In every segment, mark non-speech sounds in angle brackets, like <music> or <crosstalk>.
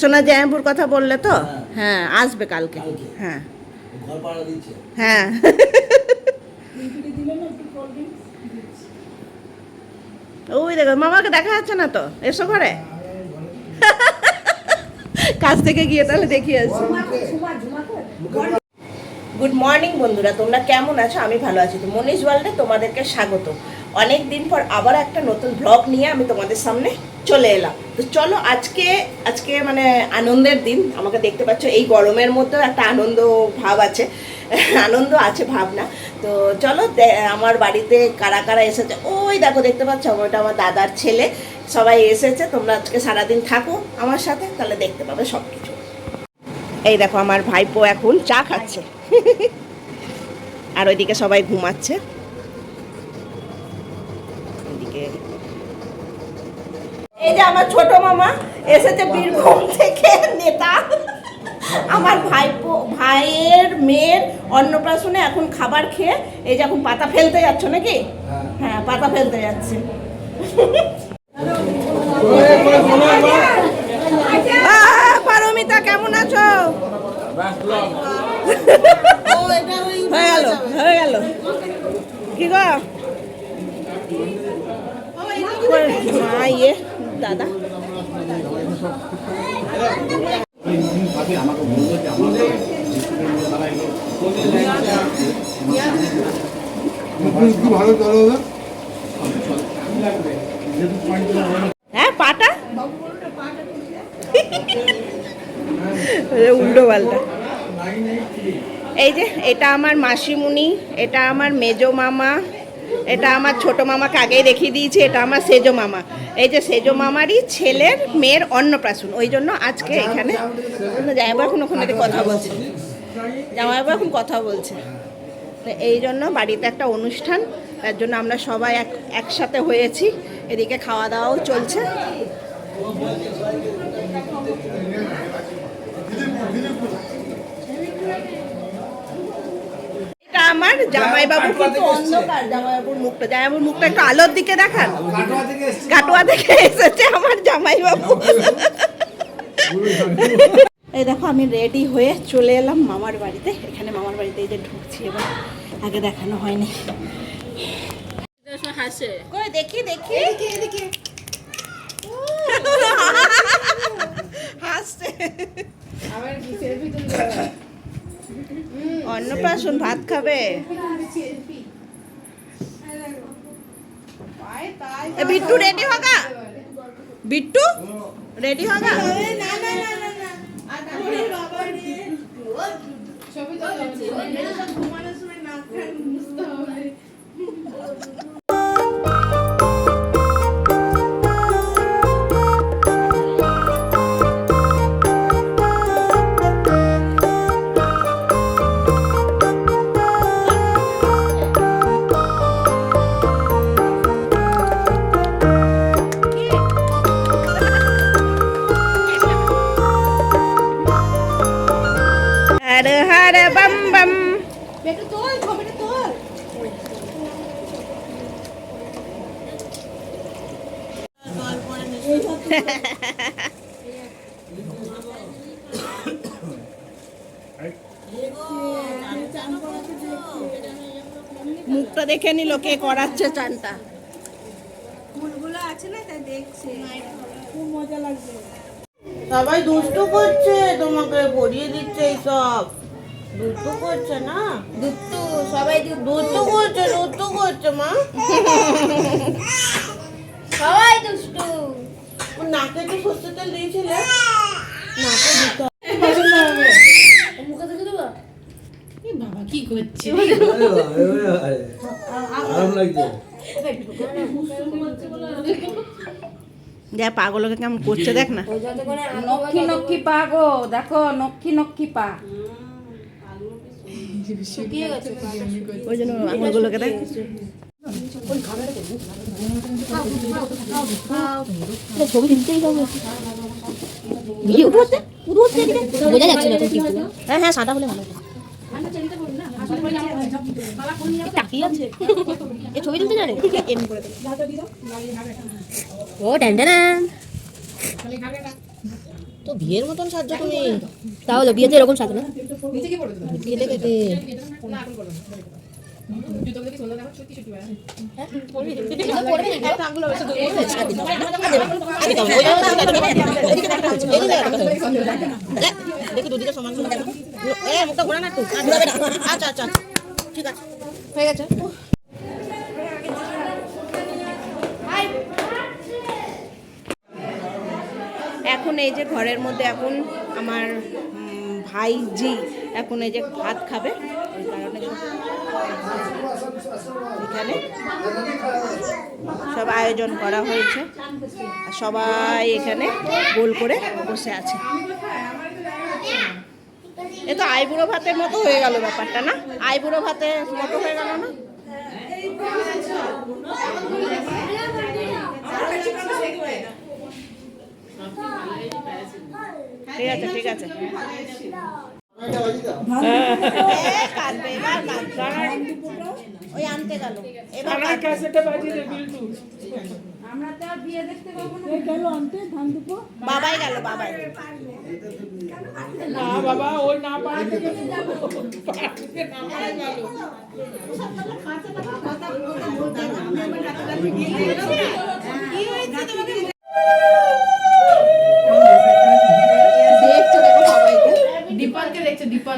সোনা জায়াপুর কথা বললে তো? হ্যাঁ। আসবে কালকে? হ্যাঁ। ঘর ভাড়া দিচ্ছে। হ্যাঁ। ওই দেখো মামাকে দেখা যাচ্ছে না তো? এসো ঘরে। কাছ থেকে গিয়ে তাহলে দেখিয়ে আসি। গুড মর্নিং বন্ধুরা তোমরা কেমন আছো? আমি ভালো আছি। তো মনীষ ওয়ার্ল্ডে তোমাদেরকে স্বাগত। অনেক দিন পর আবার একটা নতুন ব্লগ নিয়ে আমি তোমাদের সামনে চলে এলাম। তো চলো আজকে আজকে মানে আনন্দের দিন। আমাকে দেখতে পাচ্ছ, এই গরমের মধ্যেও একটা আনন্দ ভাব আছে। আনন্দ আছে, ভাবনা। তো চলো আমার বাড়িতে কারা কারা এসেছে? ওই দেখো, দেখতে পাচ্ছ, ওটা আমার দাদার ছেলে। সবাই এসেছে, তোমরা আজকে সারাদিন থাকো আমার সাথে, তাহলে দেখতে পাবে সব কিছু এই দেখো, আমার ভাইপো এখন চা খাচ্ছে। আর ওইদিকে সবাই ঘুমাচ্ছে। ওইদিকে এই যে আমার ছোট মামা এসেছে বীরভূম থেকে নেতা। আমার ভাইপো ভাইয়ের মেয়ের অন্নপ্রাশনে এখন খাবার খেয়ে এই যে এখন পাতা ফেলতে যাচ্ছ নাকি? হ্যাঁ। পাতা ফেলতে যাচ্ছে। পারমিতা কেমন আছো? হয়ে গেল হয়ে গেল। কি গো? মা ইয়ে দাদা। হ্যাঁ পাটা? উল্টো পাল্টা। এই যে, এটা আমার মাসিমুনি, এটা আমার মেজো মামা এটা আমার ছোট মামাকে আগেই দেখিয়ে দিয়েছি, এটা আমার সেজো মামা। এই যে সেজো মামারই ছেলের মেয়ের অন্নপ্রাশন, ওই জন্য আজকে এখানে জামাইবাবু এখন ওখানে কথা বলছে। জামাইবাবু এখন কথা বলছে। এই জন্য বাড়িতে একটা অনুষ্ঠান, তার জন্য আমরা সবাই এক, একসাথে হয়েছি, এদিকে খাওয়া দাওয়াও চলছে। আমার জামাইবাবু কিন্তু অন্ধকার জামাইবাবুর মুখটা। জামাইবাবুর মুখটা একটু আলোর দিকে দেখান। কাটোয়া থেকে এসছি। আমার জামাইবাবু। এই দেখো আমি রেডি হয়ে চলে এলাম মামার বাড়িতে। এখানে মামার বাড়িতে এই যে ঢুকছি এবার। আগে দেখানো হয়নি। কই দেখি দেখি। হাসছে। অন্নপ্রাশন ভাত খাবে বিট্টু রেডি হগা বিট্টু রেডি হগা মুখটা দেখে নিল কে করাচ্ছে চানটা। সবাই দুষ্টু করছে তোমাকে পড়িয়ে দিচ্ছে এইসব। দুষ্টু করছে না? দুত্তু সবাই দুষ্টু করছে দুষ্টু করছে মা। সবাই দুষ্টু। নাকে তো সর্ষে তেল দিয়েছিলে? নাকে দিতে পাগলকে কেমন করছে দেখ না। নক্ষী নক্ষী পা গো দেখো নক্ষী নক্ষী পা। ওই জন্য আঙুলগুলোকে দেখ। ছবি তুলতেই হবে ভিডিও উঠোতে উঠোতে এদিকে বোঝা যাচ্ছে না হ্যাঁ হ্যাঁ সাদা হলে ভালো ছবি তুলতে জানে। ও ড্যান ড্যান তো বিয়ের মতন সাজছো তুমি তাহলে বিয়েতে এরকম সাজো না দেখি দুদিকে সমান সমান এ মুখটা ঘোরা না একটু আর ঘোরাবে না। আচ্ছা আচ্ছা আচ্ছা। ঠিক আছে হয়ে গেছে এখন এই যে ঘরের মধ্যে এখন আমার ভাইজি এখন এই যে ভাত খাবে। ওই কারণে সব- এখানে সব আয়োজন করা হয়েছে। সবাই এখানে গোল করে বসে আছে। এ তো আইবুড়ো ভাতের মতো হয়ে গেল ব্যাপারটা না? আইবুড়ো ভাতের মতো হয়ে গেল না? ঠিক আছে ঠিক আছে। ওই আনতে গেল এবার কাঁদবে। আমরা তো বিয়ে দেখতে পাবো না বাবাই গেল বাবাই না বাবা ওই না পারা থেকে দেখছ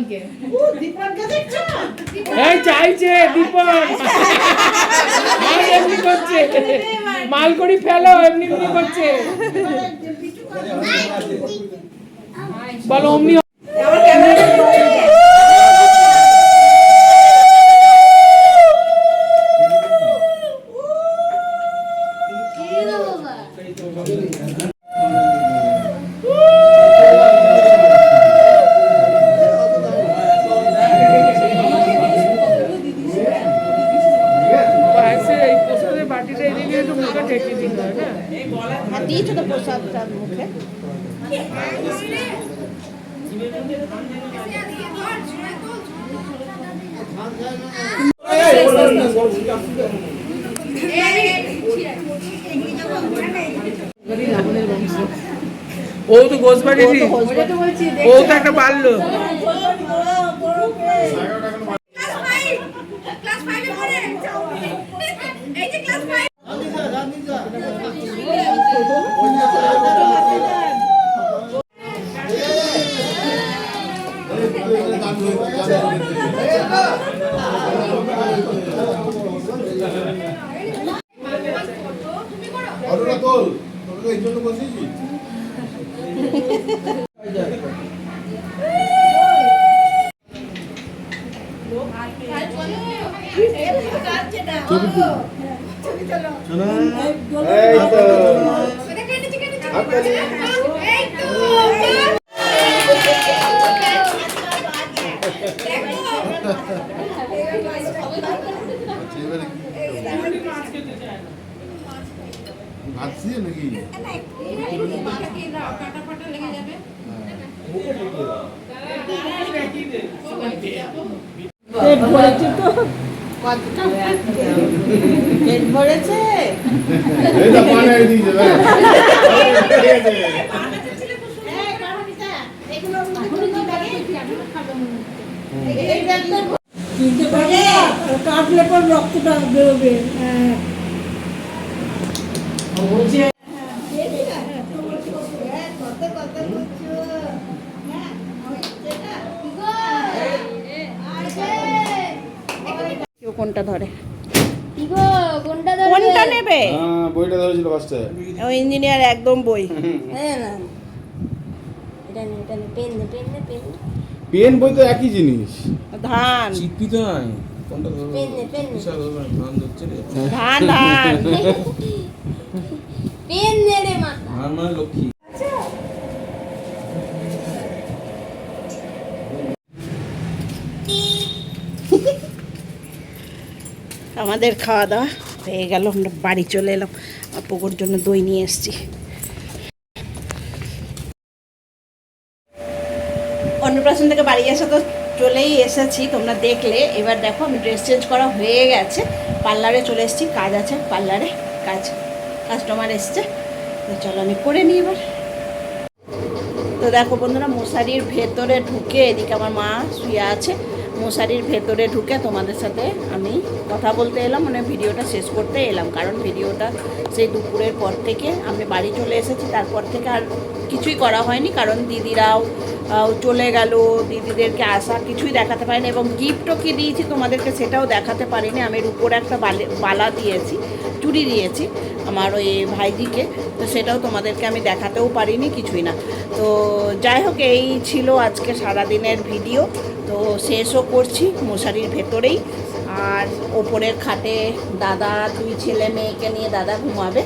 দেখছ দীপনকে এই চাইছে দীপন। মাল এমনি করছে। মাল। করি ফেলো এমনি এমনি করছে। বলো অমনি হ্যাঁ দিয়েছ তো প্রসাদটা মুখে। ও তো ঘোষ বাড়িরই ও তো একটা পারল। অটোটা তোল তোকে এই জন্য দিয়ে নাকি পেট ভরেছে। কাটলে পর রক্তটা বেরোবে। হ্যাঁ। কোনটা ধরে? কোনটা নেবে? হ্যাঁ, বইটা ধরেছিল ফার্স্টে ও ইঞ্জিনিয়ার একদম বই। হ্যাঁ না। এটা নে এটা নে পেন নে পেন নে পেন পেন বই তো একই জিনিস। ধান। চিপি তো নাই। কোনটা পেন নে পেন নে। বিশাল ধরবো না, ধান ধরছে রে। ধান ধান। <laughs> পেন নে রে মাথা। ধান মানে লক্ষ্মী। আমাদের খাওয়া দাওয়া হয়ে গেল আমরা বাড়ি চলে এলাম। পুকুর জন্য দই নিয়ে এসেছি। অন্নপ্রাশন থেকে বাড়ি এসে তো চলেই এসেছি তোমরা দেখলে। এবার দেখো আমি ড্রেস চেঞ্জ করা হয়ে গেছে। পার্লারে চলে এসেছি কাজ আছে পার্লারে কাজ কাস্টমার এসছে। তো চলো আমি করে নিই এবার। তো দেখো বন্ধুরা, মশারির ভেতরে ঢুকে এদিকে আমার মা শুয়ে আছে। মশারির ভেতরে ঢুকে তোমাদের সাথে আমি কথা বলতে এলাম মানে ভিডিওটা শেষ করতে এলাম। কারণ ভিডিওটা সেই দুপুরের পর থেকে আমি বাড়ি চলে এসেছি, তারপর থেকে আর কিছুই করা হয়নি। কারণ দিদিরাও চলে গেল, দিদিদেরকে আসা কিছুই দেখাতে পারিনি এবং গিফটও কি দিয়েছি তোমাদেরকে সেটাও দেখাতে পারিনি। আমি উপরে একটা বালা দিয়েছি। চুড়ি দিয়েছি আমার ওই ভাইজিকে। তো সেটাও তোমাদেরকে আমি দেখাতেও পারিনি, কিছুই না। তো যাই হোক, এই ছিল আজকে সারাদিনের ভিডিও। তো শেষও করছি মশারির ভেতরেই। আর ওপরের খাটে দাদা, দুই ছেলে মেয়েকে নিয়ে দাদা ঘুমাবে।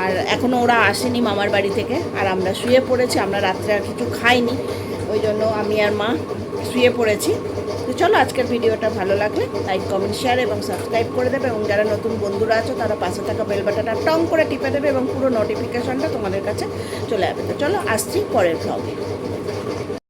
আর এখনও ওরা আসেনি মামার বাড়ি থেকে। আর আমরা শুয়ে পড়েছি, আমরা রাত্রে আর কিছু খাইনি। ওই জন্য আমি আর মা শুয়ে পড়েছি। তো চলো আজকের ভিডিওটা ভালো লাগলে লাইক কমেন্ট শেয়ার এবং সাবস্ক্রাইব করে দেবে এবং যারা নতুন বন্ধুরা আছো, তারা পাশে থাকা বেল বাটনটা টং করে টিপে দেবে এবং পুরো নোটিফিকেশনটা তোমাদের কাছে চলে যাবে তো চলো আসছি পরের ভ্লগে